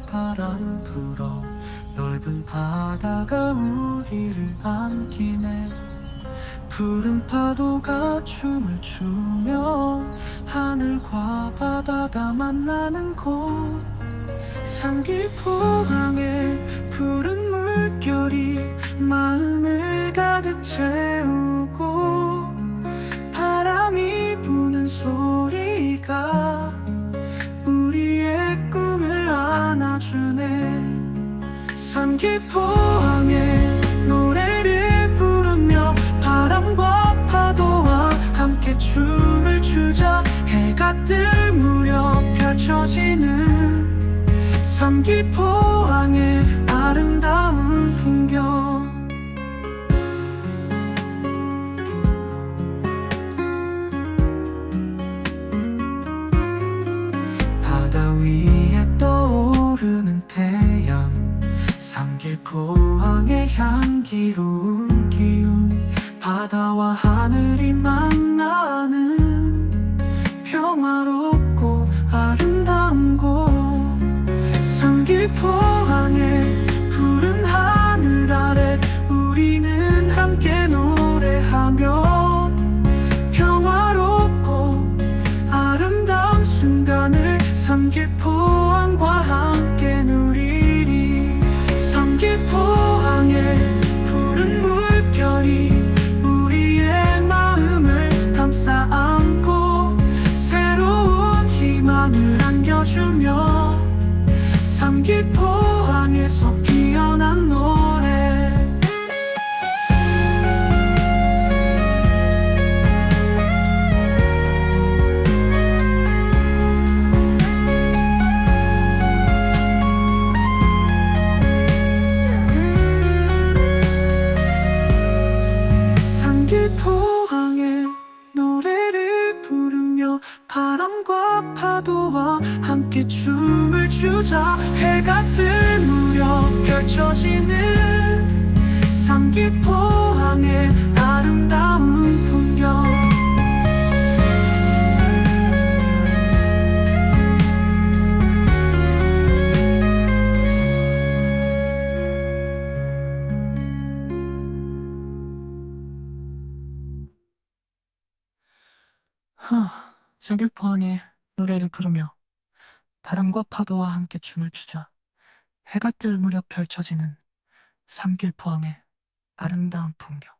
바람 불어 넓은 바다가 우리를 안기네. 푸른 파도가 춤을 추며 하늘과 바다가 만나는 곳. 삼기포강의 푸른 물결이 마음을 가득 채우고 삼기포항의 노래를 부르며 바람과 파도와 함께 춤을 추자 해가 뜰 무렵 펼쳐지는 삼기포항의 아름 삼길포항의 향기로운 기운 바다와 하늘이 만나는 평화롭고 아름다운 곳. 삼길포항의 푸른 하늘 아래 우리는 함께 노래하며 평화롭고 아름다운 순간을 삼길포항과 함께 삼길포항에서 피어난 노래. 삼길포항의 노래를 부르며 바람과 파도와 함께 춤을 추자 해가 뜰 무렵 펼쳐지는 삼길포항의 아름다운 풍경. 하, 삼길포항의 노래를 부르며 바람과 파도와 함께 춤을 추자 해가 뜰 무렵 펼쳐지는 삼길 포항의 아름다운 풍경